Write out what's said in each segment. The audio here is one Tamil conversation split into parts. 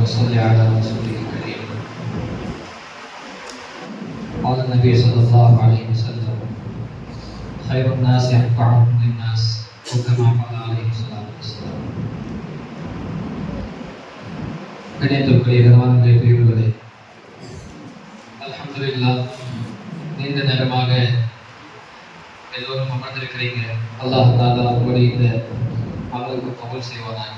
وصل على رسوله الكريم قال النبي صلى الله عليه وسلم خير الناس أنفعهم للناس وكما قال عليه الصلاة والسلام கணியத்திற்குரிய கனவானுடைய பிரிவுகளே அல்ஹம்துலில்லா நீண்ட நேரமாக எல்லோரும் அமர்ந்திருக்கிறீங்க அல்லாஹ் தாலா உங்களுடைய இந்த அமலுக்கு கபூல் செய்வானாங்க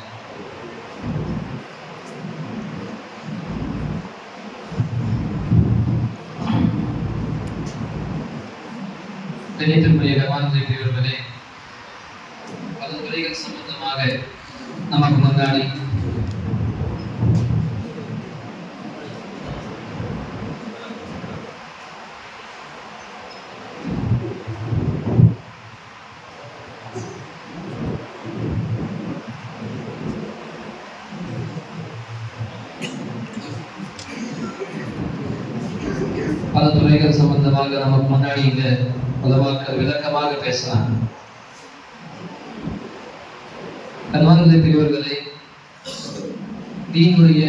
கணியத்திற்குரிய கனவானுடைய பிரிவுகளே பல துறைகள் சம்பந்தமாக நமக்கு முன்னாடி பல துறைகள் சம்பந்தமாக நமக்கு முன்னாடி இங்க உதவாக்க விளக்கமாக பேசலாம் கல்வானந்த பிரிவர்களே தீனுடைய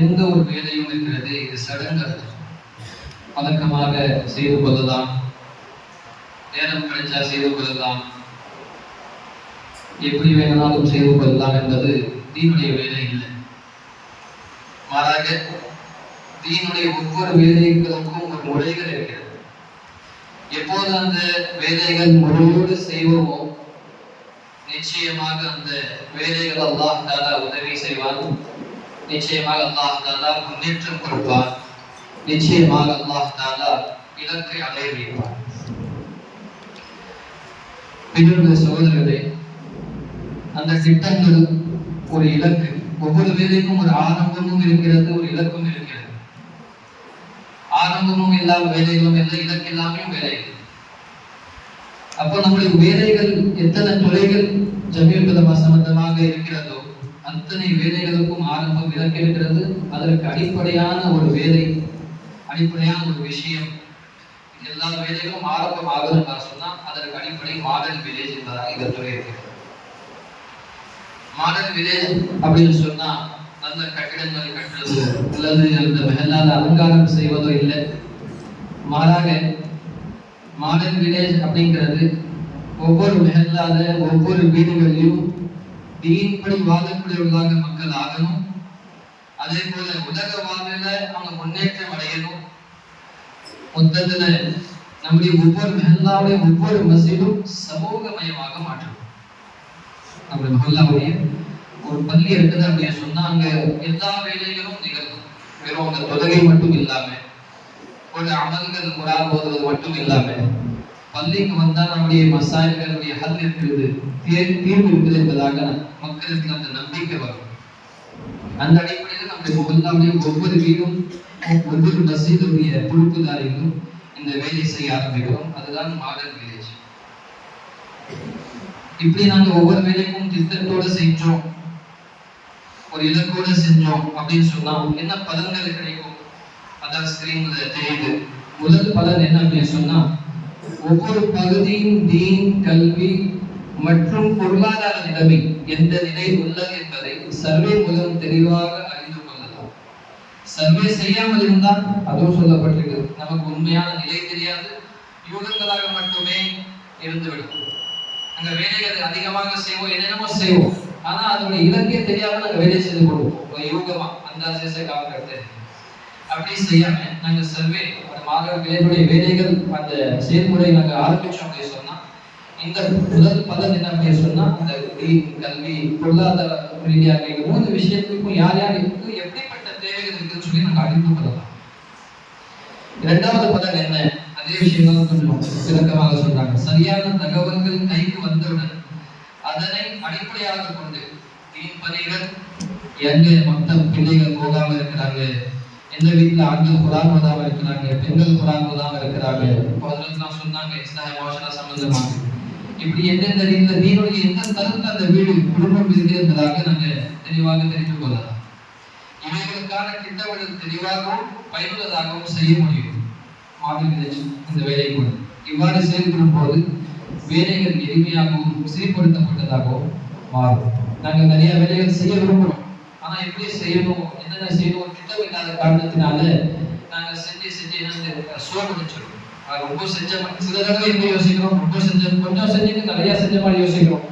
எந்த ஒரு வேலையும் இருக்கிறது இது சடங்கு வழக்கமாக செய்து கொள்ளலாம். நேரம் கிடைச்சா செய்து கொள்ளலாம். எப்படி வேணாலும் செய்து கொள்ளலாம் என்பது தீனுடைய வேலை இல்லை. மாறாக தீனுடைய ஒவ்வொரு வேலைகளுக்கும் ஒரு முறைகள் இருக்கிறது. எப்போது அந்த வேலைகள் முறையோடு செய்வோமோ நிச்சயமாக அந்த வேலைகள் அல்லாஹ் தாலா உதவி செய்வான். நிச்சயமாக அல்லாஹ் தாலா முன்னேற்றம் கொடுப்பான். நிச்சயமாக அல்லாஹ் தாலா இலக்கை அடைய வைப்பான். பின்னர் சகோதரர்களே அந்த திட்டங்கள் ஒரு இலக்கு. ஒவ்வொரு வேலைக்கும் ஒரு ஆரம்பமும் இருக்கிறது ஒரு இலக்கும் இருக்கிறது. ஆரம்பமும் இல்லாம வேலைகளும் இல்லை இலக்கு இல்லாமையும் வேலைகள் அப்போ நம்முடைய வேலைகள் எத்தனை துறைகள் ஜமீல் சம்பந்தமாக இருக்கிறதோ அத்தனை வேலைகளுக்கும் ஆரம்பம் இலக்கு இருக்கிறது. அதற்கு அடிப்படையான ஒரு வேலை அடிப்படையான ஒரு விஷயம். எல்லா வேலைகளும் ஆரம்பம் ஆகணும் சொன்னா அதற்கு அடிப்படை மாடல் வில்லேஜ் என்பதாக இந்த துறை இருக்கிறது. மாடல் வில்லேஜ் அப்படின்னு சொன்னா நல்ல கட்டிடங்கள் கட்டுறது அல்லது அந்த மெஹல்லாத அலங்காரம் செய்வதோ இல்லை. மாறாக மாடர்ன் வில்லேஜ் அப்படிங்கிறது ஒவ்வொரு மெஹல்லால ஒவ்வொரு வீடுகளிலும் தீன்படி வாழக்கூடியவர்களாக மக்கள் ஆகணும். அதே போல உலக வாழ்வில் அவங்க முன்னேற்றம் அடையணும். மொத்தத்துல நம்முடைய ஒவ்வொரு மெஹல்லாவுடைய ஒவ்வொரு மசீடும் சமூகமயமாக மாற்றணும். நம்முடைய மஹல்லாவுடைய ஒரு பள்ளி இருக்குது அப்படின்னு சொன்னா அங்க எல்லா வேலைகளும் நிகழும். வெறும் அந்த தொழுகை மட்டும் இல்லாம ஒரு அமல்கள் முறா போதுவது மட்டும் இல்லாம பள்ளிக்கு வந்தா நம்முடைய மசாயர்களுடைய ஹல் இருக்கிறது தீர்- தீர்வு இருக்குது என்பதாக மக்களுக்கு அந்த நம்பிக்கை வரும். அந்த அடிப்படையில் நம்முடைய முகல்லாவுடைய ஒவ்வொரு வீடும் ஒவ்வொரு மசீதுடைய பொறுப்புதாரிகளும் இந்த வேலை செய்ய ஆரம்பிக்கிறோம். அதுதான் மாடர்ன் வில்லேஜ் இப்படி நாங்க ஒவ்வொரு வேலைக்கும் திட்டத்தோடு செஞ்சோம். ஒரு இலக்கோட செஞ்சோம் அப்படின்னு சொன்னா என்ன பலன்கள் கிடைக்கும்? அதான் ஸ்கிரீன்ல தெரியுது. முதல் பலன் என்ன அப்படின்னு சொன்னா ஒவ்வொரு பகுதியின் தீன் கல்வி மற்றும் பொருளாதார நிலைமை எந்த நிலை உள்ளது என்பதை சர்வே மூலம் தெளிவாக அறிந்து கொள்ளலாம். சர்வே செய்யாமல் இருந்தால் அதுவும் சொல்லப்பட்டிருக்கிறது நமக்கு உண்மையான நிலை தெரியாது. யூகங்களாக மட்டுமே இருந்துவிடும். அங்க வேலைகள் அதிகமாக செய்வோம் என்னென்னமோ செய்வோம். ஆனா அதோட இலக்கே தெரியாம நாங்க வேலை செய்து கொடுப்போம் யோகமா யூகமா அந்த காலகட்டத்தை அப்படி செய்யாம நாங்க சர்வே அந்த மாணவர் வேலைகள் அந்த செயல்முறை நாங்க ஆரம்பிச்சோம் அப்படின்னு சொன்னா இந்த முதல் பலன் என்ன அப்படின்னு சொன்னா அந்த தீன், கல்வி பொருளாதார ரீதியாக இந்த மூணு விஷயத்துக்கும் யார் யாருக்கு எப்படிப்பட்ட தேவைகள் இருக்குன்னு சொல்லி நாங்க அறிந்து கொள்ளலாம். இரண்டாவது பலன் என்ன? அதே விஷயம் தான் கொஞ்சம் விளக்கமாக சொல்றாங்க. சரியான தகவல்கள் கைக்கு வந்தவுடன் அதனை அடிப்படையாக கொண்டு தீன் பணிகள் எங்க மொத்தம் பிள்ளைகள் போகாம இருக்கிறாங்க எந்த வீட்டுல ஆண்கள் குரான் இருக்கிறாங்க பெண்கள் குரான் இருக்கிறாங்க இப்போ சொன்னாங்க இஸ்லாமிய சம்பந்தமாக. இப்படி எந்தெந்த ரீதியில நீருடைய எந்த தரத்துல அந்த வீடு குடும்பம் இருக்கு என்பதாக நாங்க தெளிவாக தெரிந்து கொள்ளலாம். இவைகளுக்கான திட்டமிடல் தெளிவாகவும் பயனுள்ளதாகவும் செய்ய முடியும். மாதிரி இந்த வேலை கொண்டு இவ்வாறு செயல்படும் போது வேலைகள் எளிமையாகவும் சீர்படுத்தப்பட்டதாகவும் மாறும். நாங்கள் நிறைய வேலைகள் செய்ய விரும்புகிறோம் ஆனா எப்படி செய்யணும்? என்னென்ன செய்யணும்? திட்டம் இல்லாத காரணத்தினால நாங்க செஞ்சு செஞ்சு என்ன சோர்வடைச்சிருக்கோம் ரொம்ப செஞ்ச சில தடவை எப்படி யோசிக்கிறோம். ரொம்ப செஞ்ச கொஞ்சம் செஞ்சுட்டு நிறைய செஞ்ச மாதிரி யோசிக்கிறோம்.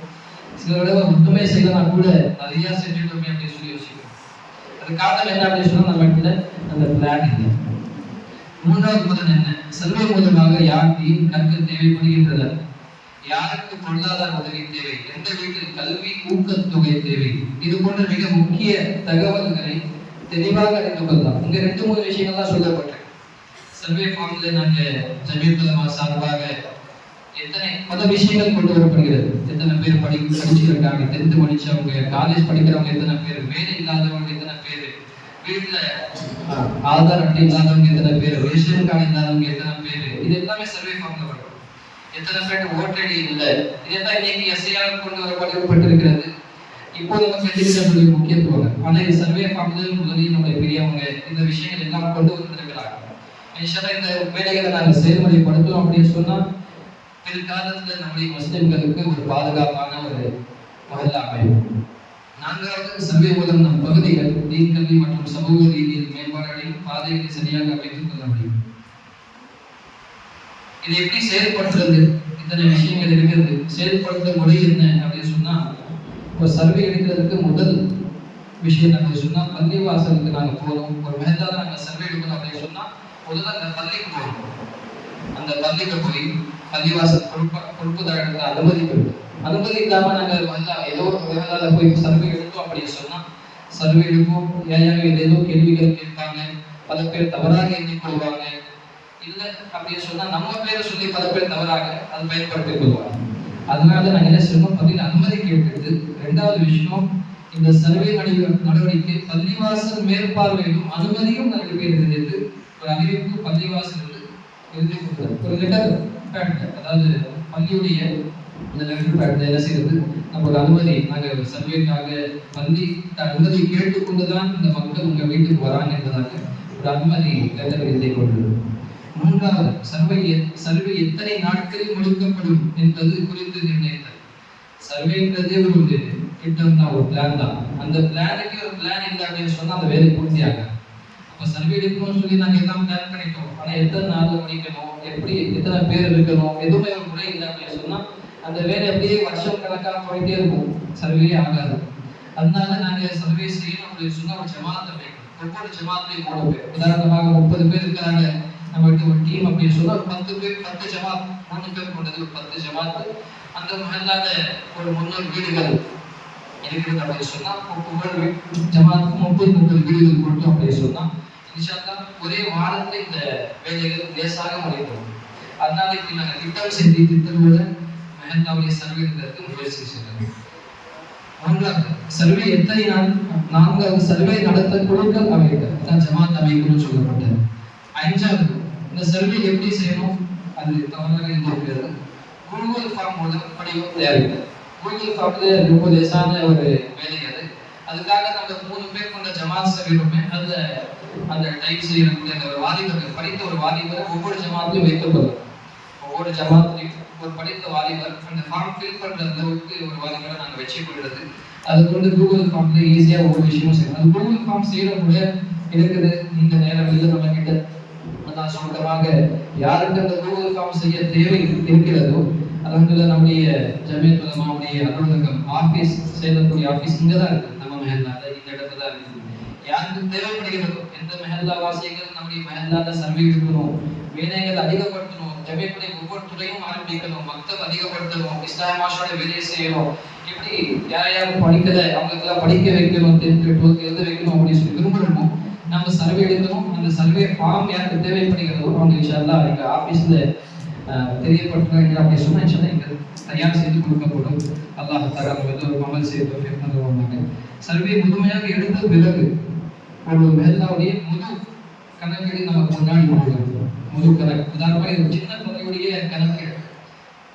சில தடவை ஒன்றுமே செய்யலாம் கூட நிறைய செஞ்சுட்டோமே அப்படின்னு சொல்லி யோசிக்கிறோம். அது காரணம் என்ன அப்படின்னு சொன்னா நம்ம கிட்ட அந்த பிளான் இல்லை. மூன்றாவது முதல் என்ன? செல்வ மூலமாக யாருக்கையும் கற்க தேவைப்படுகின்றது யாருக்கு பொருளாதார உதவி தேவை? எந்த வீட்டில் கல்வி ஊக்கத்தொகை தேவை? இது போன்ற மிக முக்கிய தகவல்களை தெளிவாக அறிந்து கொள்ளலாம். இங்க ரெண்டு மூணு விஷயங்கள் தான் சொல்லப்பட்டிருக்கு சர்வே ஃபார்ம்ல நாங்க ஜமீர்குலமா சார்பாக எத்தனை பல விஷயங்கள் கொண்டு வரப்படுகிறது? எத்தனை பேர் படி படிச்சிருக்காங்க? டென்த் படிச்சவங்க காலேஜ் படிக்கிறவங்க எத்தனை பேர்? வேலை இல்லாதவங்க எத்தனை பேர்? வீட்டுல ஆதார் அட்டை இல்லாதவங்க எத்தனை பேர்? ரேஷன் கார்டு இல்லாதவங்க எத்தனை பேர்? இது எல்லாமே சர்வே ஃபார்ம்ல வரும். எத்தனை பேர் ஓட்டடி இல்லை? இதைத்தான் இன்னைக்கு எஸ்ஐஆர் கொண்டு வர வரப்பட்டிருக்கிறது இப்போ நம்ம தெரிஞ்சுக்கிறதுடைய முக்கியத்துவம் பழைய இது சர்வே ஃபார்ம்ல முதலில் நம்முடைய பெரியவங்க இந்த விஷயங்கள் எல்லாம் கொண்டு வந்திருக்கிறாங்க. இன்ஷால்லா இந்த வேலைகளை நாங்கள் செயல்முறைப்படுத்தோம் அப்படின்னு சொன்னா பிற்காலத்துல நம்முடைய முஸ்லிம்களுக்கு ஒரு பாதுகாப்பான ஒரு மகல்லா அமையும். நான்காவது சர்வே மூலம் நம் பகுதிகள் தீன் கல்வி மற்றும் சமூக ரீதியில் மேம்பாடுகளின் பாதைகளை சரியாக அமைத்துக் இது எப்படி செயல்படுத்துறது? இத்தனை விஷயங்கள் இருக்கிறது. செயல்படுத்த முறை என்ன அப்படின்னு சொன்னா இப்போ சர்வே எடுக்கிறதுக்கு முதல் விஷயம் நம்ம சொன்னா பள்ளிவாசலுக்கு நாங்க போறோம். ஒரு மெஹந்தால நாங்க சர்வே எடுக்கணும் அப்படின்னு சொன்னா முதல்ல அந்த பள்ளிக்கு போறோம். அந்த பள்ளிக்கு போய் பள்ளிவாசல் கொடுப்ப பொறுப்புதாரர்களுக்கு அனுமதி பெறும் அனுமதி இல்லாம நாங்க வந்தா ஏதோ ஒரு மெஹந்தால போய் சர்வே எடுத்தோம் அப்படின்னு சொன்னா சர்வே எடுப்போம். ஏன் ஏதேதோ கேள்விகள் கேட்பாங்க. பல பேர் தவறாக எண்ணிக்கொள்வாங்க இல்ல அப்படின்னு சொன்னா நம்ம பேரை சொல்லி பல பேர் தவறாக அதை பயன்படுத்தி கொள்வாங்க அதனால நான் என்ன செய்யணும் பள்ளியில் அனுமதி கேட்டது ரெண்டாவது விஷயம் இந்த சர்வே நடி- நடவடிக்கை பள்ளிவாசல் மேற்பார்வையிலும் அனுமதியும் நடைபெறுகிறது ஒரு அறிவிப்பு பள்ளிவாசல் இருந்து எழுதி ஒரு லெட்டர் பேட் அதாவது பள்ளியுடைய இந்த லெட்டர் பேட் என்ன செய்யறது நம்ம ஒரு அனுமதி நாங்க சர்வேக்காக பள்ளி அனுமதி கேட்டுக்கொண்டுதான் இந்த மக்கள் உங்க வீட்டுக்கு வராங்க என்பதாக ஒரு அனுமதி லெட்டர் எழுதி கொண்டு மூன்றாவது சர்வை எத்- சர்வே எத்தனை நாட்களில் முடிக்கப்படும் என்பது குறித்து நிர்ணயித்தல் சர்வேன்றதே ஒரு திட்டம் தான் ஒரு பிளான் தான். அந்த பிளானுக்கு ஒரு பிளான் இல்லை அப்படின்னு சொன்னால் அந்த வேலை பூர்த்தி அப்போ சர்வே எடுக்கணும்னு சொல்லி நாங்கள் எல்லாம் பிளான் பண்ணிட்டோம். ஆனால் எத்தனை நாளில் முடிக்கணும்? எப்படி எத்தனை பேர் இருக்கணும்? எதுவுமே ஒரு முறை இல்லை அப்படின்னு சொன்னால் அந்த வேலை அப்படியே வருஷம் கணக்காக போயிட்டே இருக்கும். சர்வே ஆகாது. அதனால நாங்கள் சர்வே செய்யணும் அப்படின்னு சொன்னால் ஒரு ஜமாத்தை வேணும். ஒவ்வொரு ஜமாத்தையும் மூணு பேர். உதாரணமாக முப்பது பேர் இருக்கிறாங்க. நம்மகிட்ட ஒரு டீம் அப்படின்னு சொன்னா ஒரு பத்து பேர் பத்து ஜமாத். மூணு பேர் கொண்டது ஒரு பத்து ஜமாத் அந்த மஹல்லால ஒரு முன்னூறு வீடுகள் இருக்கிறது அப்படின்னு சொன்னா ஒவ்வொரு ஜமாத்துக்கும் முப்பது முப்பது வீடுகள் கொடுத்தோம் அப்படின்னு சொன்னா இன்ஷால்லா ஒரே வாரத்துல இந்த வேலைகள் லேசாக முடியும் அதனால இப்படி நாங்கள் திட்டம் செஞ்சு திட்டத்தோட மெஹந்தாவுடைய சர்வே முயற்சி செய்யணும் மூன்றாவது சர்வே எத்தனை நாள் நான்காவது சர்வே நடத்த குழுக்கள் அமைத்தல் அதான் ஜமாத் அமைக்கணும்னு சொல்லப்பட்டது. அஞ்சாவது இந்த சர்வே எப்படி செய்யணும்? அது தமிழ்நாடு இருந்திருக்கிறது கூகுள் ஃபார்ம் மூலம் படிவம் தயாரித்தல் கூகுள் ஃபார்ம்ல ரொம்ப லேசான ஒரு வேலை அது. அதுக்காக நம்ம மூணு பேர் கொண்ட ஜமாத் சர்வேலுமே அந்த அந்த டைப் செய்யக்கூடிய அந்த ஒரு வாலிபர் படித்த ஒரு வாலிபர் ஒவ்வொரு ஜமாத்திலையும் வைக்கப்படும். ஒவ்வொரு ஜமாத்திலையும் ஒரு படித்த வாலிபர் அந்த ஃபார்ம் ஃபில் பண்ற அளவுக்கு ஒரு வாலிபரை நாங்கள் வச்சு கொள்வது அது கொண்டு கூகுள் ஃபார்ம்ல ஈஸியாக ஒவ்வொரு விஷயமும் செய்யணும் அது கூகுள் ஃபார்ம் செய்யற கூட இருக்குது. இந்த நேரம் இல்லை. நம்ம நான் சொந்தமாக யாருக்கு அந்த கூகுள் ஃபார்ம் செய்ய தேவை இருக்கிறதோ அலமதுல்ல நம்முடைய ஜமீத் உலமாவுடைய அலுவலகம் ஆபீஸ் செய்யக்கூடிய ஆபீஸ் இங்க தான் இருக்கு நம்ம மெஹல்லால இந்த இடத்துல தான் இருக்கு. யாருக்கு தேவைப்படுகிறதோ எந்த மெஹல்லா வாசிகள் நம்முடைய மெஹல்லால சர்வே வேலைகள் அதிகப்படுத்தணும் ஜமீத்துடைய ஒவ்வொரு துறையும் ஆரம்பிக்கணும் மக்கள் அதிகப்படுத்தணும் இஸ்லாம் மாஷோட வேலையை செய்யணும் இப்படி யார் யாரும் படிக்கல அவங்களுக்கெல்லாம் படிக்க வைக்கணும் டென்த் டுவெல்த் எழுத வைக்கணும் அப்படின்னு சொல்லி விரும்புறோமோ நம்ம சர்வே எடுக்கணும் அந்த சர்வே ஃபார்ம் யாருக்கு தேவைப்படுகிறதோ அவங்க இன்ஷால்லா எங்கள் ஆஃபீஸில் தெரியப்படுத்துறாங்க அப்படி சொன்னால் இன்ஷால்லா இங்க தயார் செய்து கொடுக்கப்படும். அல்லாஹ் தஆலா வந்து ஒரு அமல் செய்து தௌஃபீக் சர்வே முழுமையாக எடுத்த பிறகு ஒரு மேலாவுடைய முழு கணக்கெடு நமக்கு முன்னாடி கொடுக்குறது முழு கணக்கு. உதாரணமாக ஒரு சின்ன பள்ளியுடைய கணக்கெடு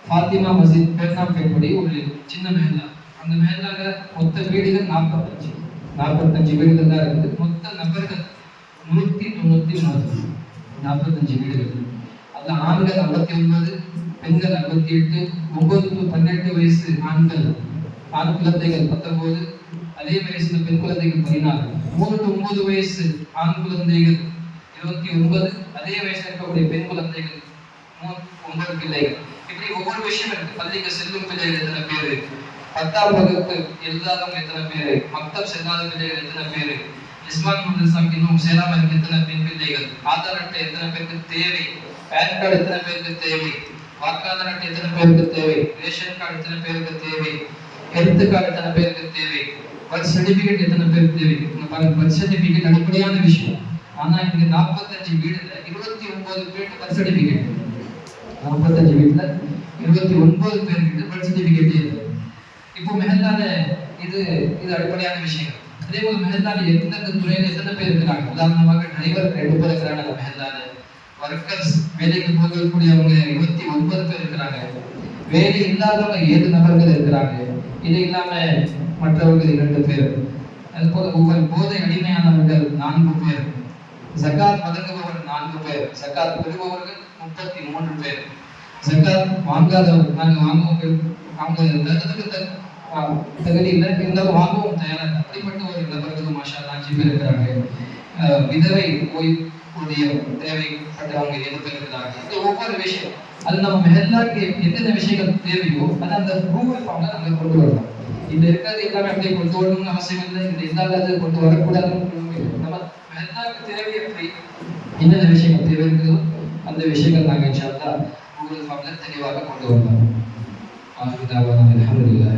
ஃபாத்திமா மஸ்ஜித் பேர்னாம்பேட்படி ஒரு சின்ன மேலா அந்த மேலாக மொத்த வீடுகள் நாற்பத்தஞ்சு. நாற்பத்தஞ்சு வீடுகள் தான் இருக்குது. மொத்த நபர்கள் நூற்றி தொண்ணூற்றி நாலு நாற்பத்தஞ்சு வீடுகள். அதில் ஆண்கள் ஐம்பத்தி ஒன்பது பெண்கள் அறுபத்தி எட்டு ஒன்பது டு பன்னெண்டு வயசு ஆண்கள் ஆண் குழந்தைகள் பத்தொன்பது அதே வயசுல பெண் குழந்தைகள் பதினாறு. மூணு டு ஒன்பது வயசு ஆண் குழந்தைகள் இருபத்தி ஒன்பது அதே வயசுல இருக்கக்கூடிய பெண் குழந்தைகள் மூ- ஒன்பது பிள்ளைகள். இப்படி ஒவ்வொரு விஷயம் இருக்கு. பள்ளிக்கு செல்லும் பிள்ளைகள் எத்தனை இருக்கு பத்தாம் வகுப்பு எழுதாதவங்க எத்தனை பேரு? மக்தப் செல்லாத பிள்ளைகள் எத்தனை பேரு? இஸ்மான் மதரசாக்கு இன்னும் சேராம இருக்க எத்தனை பெண் பிள்ளைகள்? ஆதார் அட்டை எத்தனை பேருக்கு தேவை? பேன் கார்டு எத்தனை பேருக்கு தேவை? வாக்காளர் அட்டை எத்தனை பேருக்கு தேவை? ரேஷன் கார்டு எத்தனை பேருக்கு தேவை? ஹெல்த் கார்டு எத்தனை பேருக்கு தேவை? பர்த் சர்டிபிகேட் எத்தனை பேருக்கு தேவை? இங்க பாருங்க பர்த் சர்டிபிகேட் அடிப்படையான விஷயம். ஆனா இங்க நாற்பத்தஞ்சு வீடுல இருபத்தி ஒன்பது பேருக்கு பர்த் சர்டிபிகேட் நாற்பத்தஞ்சு வீட்டுல இருபத்தி ஒன்பது பேருக்கு பர்த் சர்டிபிகேட் இல்லை இப்போ மெஹல்லால இது இது அடிப்படையான விஷயங்கள். அதே போல மெஹல்லால எந்தெந்த துறையில எத்தனை பேர் இருக்கிறாங்க? உதாரணமாக டிரைவர் ரெண்டு இருக்கிறாங்க அந்த ஒர்க்கர்ஸ் வேலைக்கு போகக்கூடியவங்க இருபத்தி ஒன்பது பேர் இருக்கிறாங்க. வேலை இல்லாதவங்க ஏழு நபர்கள் இருக்கிறாங்க. இது இல்லாம மற்றவர்கள் இரண்டு பேர். அது போல ஒவ்வொரு போதை அடிமையானவர்கள் நான்கு பேர். ஜகாத் வழங்குபவர் நான்கு பேர். சக்காத் பெறுபவர்கள் முப்பத்தி மூன்று பேர். ஜகாத் வாங்காதவர் நாங்க வாங்குவோம் அவங்க தகுதிக்கு தகு- தகுதி இல்லை. இருந்தாலும் வாங்கவும் தயாராக அப்படிப்பட்ட ஒரு நபர்கள் மாஷா அல்லாஹ் அஞ்சு பேர் இருக்கிறாங்க விதவை ஓய்வூதிய தேவைப்பட்டவங்க ஏழு பேர் இருக்கிறாங்க இது ஒவ்வொரு விஷயம் அது நம்ம மெஹல்லாக்கு என்னென்ன விஷயங்கள் தேவையோ அது அந்த கூகுள் ஃபார்ம்ல நம்ம கொண்டு வரலாம் இந்த இருக்கிறது எல்லாமே அப்படியே கொண்டு வரணும்னு அவசியம் இல்லை. இது இல்லாதது கொண்டு வரக்கூடாதுன்னு நம்ம மெஹல்லாக்கு தேவை எப்படி என்னென்ன விஷயங்கள் தேவை இருக்குதோ அந்த விஷயங்கள் நாங்கள் இன்ஷால்லா கூகுள் ஃபார்ம்ல தெளிவாக கொண்டு வரலாம் آخر دعوانا الحمد لله.